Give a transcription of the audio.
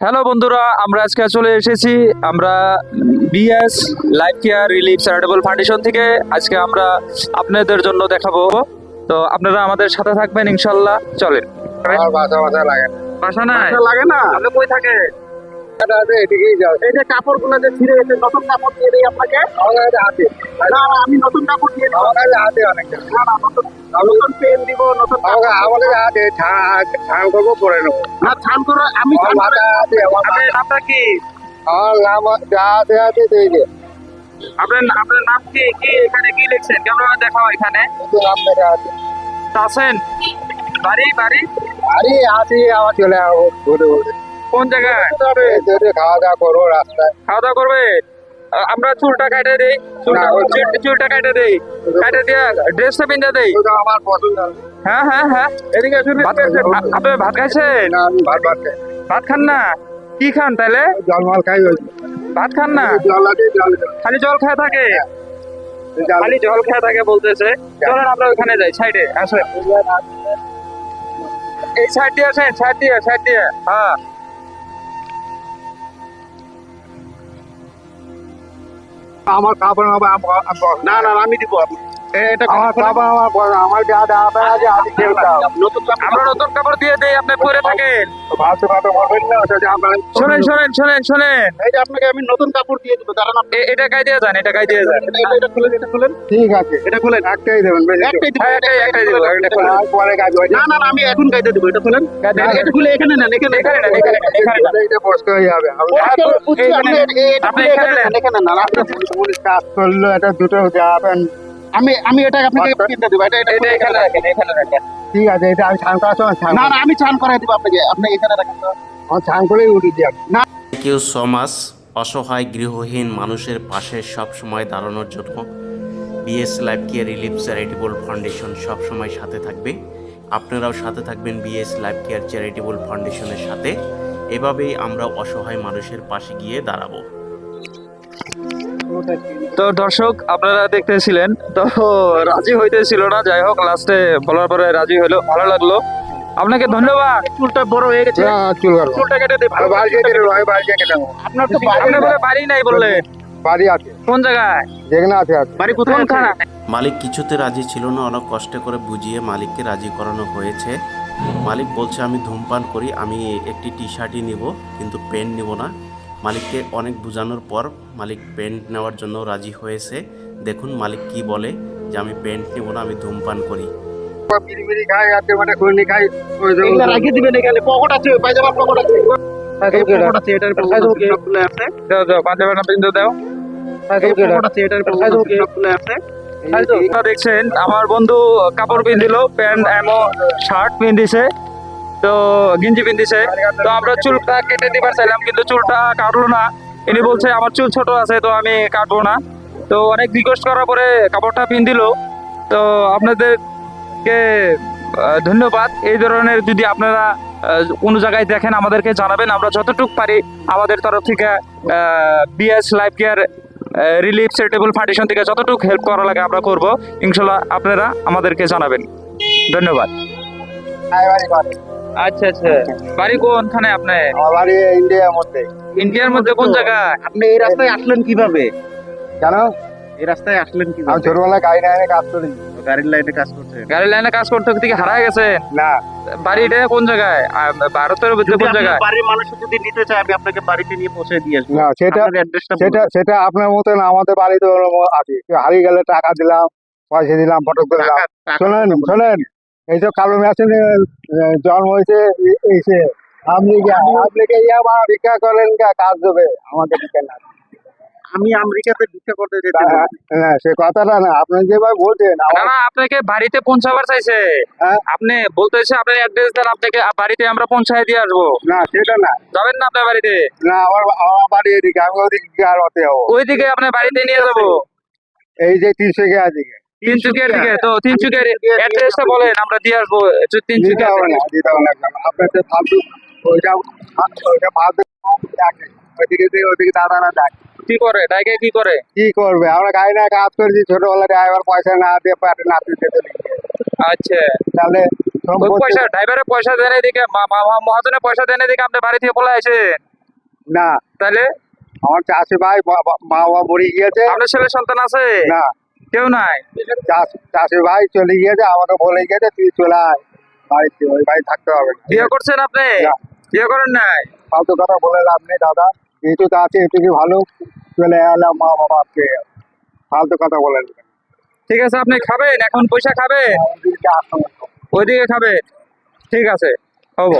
Hello বন্ধুরা আমরা আজকে চলে এসেছি। আমরা BS Life Care Relief Charitable Foundation থেকে। আজকে আমরা আপনাদের জন্য দেখাবো। তো আপনারা আমাদের সাথে থাকবেন ইনশাল্লাহ। চলেন। বাসা বাসা লাগে না। বাসা নাই? লাগে না। আপনি কই থাকে আছে এদিকেই যাও। এই যে কাপড়গুলো যে ছিঁড়ে গেছে নতুন কাপড় দিয়ে দিই আপনাকে? আমার কাছে হাতে। না না, আমি নতুন কাপড় দিয়ে দিব। আমার কাছে হাতে অনেকটা। না না নতুন নতুন পেন দিব নতুন আমার কাছে- আমার কাছে হাতে ছান করব পরে নেব। না ছান করে আমি আমার ছান করে মাথা হাতে আমার আপনার কি? আমার নাম যা আছে দে আপনার আপনার নাম কি? কি এখানে কি লিখছেন? কেমন দেখাও এখানে। কিন্তু নাম দেখে হাতে আছেন? বাড়ি বাড়ি? আরে হাতে আমার চলে যাব। ঘুরে ঘুরে। কোন জায়গায়? খাওয়া দাওয়া করব? রাস্তায় খাওয়া দাওয়া করবে আমরা চুলটা কাটে দেই। চুলটা কাটে দেই। কাটে দিয়ে ড্রেসটা পিন্ধে দেই। আমার পছন্দ। হ্যাঁ হ্যাঁ হ্যাঁ। এদিকে আপনি ভাত খাইছেন? ভাত ভাত ভাত খান না। কি খান তাহলে? জলমাল খাই ভাত খান না? খালি জল খেয়ে থাকে? জল খালি জল খেয়ে থাকে বলতেছে। চলেন আমরা ওখানে যাই সাইডে আসেন। এই সাইড দিয়ে আসেন সাইড দিয়ে সাইড দিয়ে। হ্যাঁ। আমার আমার- না না আমি দিব। এটা আমার কাপড় আমার বড়, আমার যা যা আছে হাতে দিয়ে নতুন আমরা নতুন কাপড় দিয়ে দেই আপনি পরে থাকেন ভাত ভাত বলবেন না ওটা যে আপনার শোনেন শোনেন শোনেন শোনেন এই যে আপনাকে আমি নতুন কাপড় দিয়ে দিব দাঁড়ান আপনি এটা গায়ে দিয়ে যান এটা গায়ে দিয়ে যান এটা- এটা- এটা খুলেন এটা খুলেন ঠিক আছে এটা খুলেন একটাই দেবেন একটাই দিব হ্যাঁ, একটাই- একটাই দিব, একটা খুলেন। পরে কাজ হয় না না না, আমি এখন দিব এটা খুলেন এটা খুলে এখানে নেন এখানে এখানে নেন, এখানে এখানে। এটা হয়ে যাবে আপনি এখানে এখানে পুলিশ কাজ করল এটা দুটো যাবেন আমি আমি এটা আপনাকে আচ্ছা। কিনতে দেবো। এটা এটা এখানে রাখেন এখানে রাখেন। ঠিক আছে এটা আমি স্নান করার সময় না না আমি চান করাই দিব আপনাকে। আপনি এখানে রাখেন। তো। আমার স্নান করেই উঠে দিয়ে থ্যাংক ইউ সো মাচ অসহায় গৃহহীন মানুষের পাশে সব সময় দাঁড়ানোর জন্য BS Life Care Relief Charitable Foundation সব সময় সাথে থাকবে। আপনারাও সাথে থাকবেন বিএস লাইফ কেয়ার চ্যারিটেবল ফাউন্ডেশনের সাথে। এভাবেই আমরা অসহায় মানুষের পাশে গিয়ে দাঁড়াবো। তো দর্শক আপনারা দেখতেছিলেন তো রাজি হইতেছিল না। যাই হোক লাস্টে বলার পরে রাজি হলো ভালো লাগল। আপনাকে ধন্যবাদ। চুলটা বড় হয়ে গেছে। চুলটা কেটে দে ভালো বাড়ি কেটে দেবো আমি বাড়ি কেটে দেবো আপনার তো বাড়ি আপনি বলে বাড়ি নাই বললে বাড়ি আছে। কোন জায়গায়? যেখানে আছে। আছে বাড়ি কোথায়? কোনখানে? মালিক কিছুতে রাজি ছিল না অনেক কষ্ট করে বুঝিয়ে মালিককে রাজি করানো হয়েছে। মালিক বলছে আমি ধূমপান করি আমি একটি টি শার্টই নিব কিন্তু প্যান্ট নিব না। মালিককে অনেক বোঝানোর পর মালিক প্যান্ট নেওয়ার জন্য রাজি হয়েছে। দেখুন মালিক কি বলে যে আমি পেন্ট নেব না আমি ধূমপান করি। মানে দেখছেন আমার বন্ধু কাপড় পিন্দিল প্যান্ট এমো শার্ট পিন্দিছে তো গেঞ্জি পিন্দিছে তো আমরা চুলটা কেটে দিবার চাইলাম, কিন্তু চুলটা কাটলো না। ইনি বলছে, আমার চুল ছোট আছে, তো আমি কাটবো না। তো অনেক রিকোয়েস্ট করার পরে কাপড়টা পিন্দিল তো আপনাদেরকে ধন্যবাদ। এই ধরনের যদি আপনারা কোনো জায়গায় দেখেন, আমাদেরকে জানাবেন। আমরা যতটুকু পারি আমাদের তরফ থেকে BS Life Care Relief Charitable Foundation থেকে যতটুকু হেল্প করা লাগে আমরা করব। ইনশাল্লাহ আপনারা আমাদেরকে জানাবেন। ধন্যবাদ। আচ্ছা আচ্ছা। বাড়ি কোনখানে আপনি আমার বাড়ি ইন্ডিয়ার মধ্যে। ইন্ডিয়ার মধ্যে কোন জায়গায় আপনি এই রাস্তায় আসলেন কীভাবে? কেন? এই রাস্তায় আসলেন আমি ছোটবেলায় গাড়ি না এনে কাজ করি গাড়ির লাইনে কাজ করছেন? গাড়ি লাইনে কাজ করতে করতে কি হারায় গেছে না। বাড়িটা কোন জায়গায়? ভারতের মধ্যে কোন জায়গায়? বাড়ির মানুষ যদি নিতে চায় আমি আপনাকে বাড়িতে নিয়ে পৌঁছে দিয়ে আসব। না সেটা আপনার অ্যাড্রেসটা সেটা সেটা আপনার মতন আমাদের বাড়িতে আছে। হারিয়ে গেলে টাকা দিলাম পয়সা দিলাম ফটো দিলাম। শোনেন শোনেন। এইসব কালো মেশিনে জন্ম হয়েছে এসে। আপনি কি আপনি কি ইয়া বা ভিক্ষা করেন কাজ দেবে আমাকে ভিক্ষা না। আমি আমেরিকাতে ভিক্ষা করতে যেতে হ্যাঁ সে কথাটা না আপনি যেভাবে বলছেন না আপনাকে বাড়িতে পৌঁছাবার চাইছে। হ্যাঁ? আপনি বলতেছে আপনার অ্যাড্রেস দেন আপনাকে বাড়িতে আমরা পৌঁছায় দিয়ে আসব। না সেটা না। যাবেন না আপনার বাড়িতে? না আমার আমার বাড়ি এদিকে আমি ওদিকে আর হতে হব ওইদিকে আপনার বাড়িতে নিয়ে যাব। এই যে তিনশো কে তিনচুকিয়ার দিকে তো তিনচুকিয়ার অ্যাড্রেসটা বলেন আমরা দিয়ে আসব একটু দিতে তিনচুকিয়া হবে না দিতে হবে না আপনার যে ফালতু ওইটা ওইটা ফালতু ডাকে ওইদিকে ওইদিকে দাদারা ডাকে কি করে? ডাইকে কি করে? কি করবে? আমরা গাড়ি না কাজ করেছি ছোটবেলা ড্রাইভার পয়সা না দিয়ে পাটে নাতি দিতে আচ্ছা। তাহলে পয়সা ড্রাইভারের পয়সা দেন এদিকে মহাজনের পয়সা দেন এদিকে আপনি বাড়ি থেকে বলে আসেন। না। তাহলে? আমার চাষি ভাই মা বাবা মরে গিয়েছে। আপনার ছেলে সন্তান আছে? না। কেউ নাই। চাষ ভাই চলে গিয়েছে আমাকে বলে গিয়েছে তুই চলে আয় বাড়িতে ওই বাড়ি থাকতে হবে। বিয়ে করছেন আপনি? বিয়ে করেন নাই? ফালতু কথা বলে লাভ নেই দাদা। এইটুকু আছে এটুকু ভালো। চলে এলাম মা বাবা আজকে। ফালতু কথা বলে ঠিক আছে আপনি খাবেন এখন পয়সা খাবে ওইদিকে খাবেন। ঠিক আছে হব।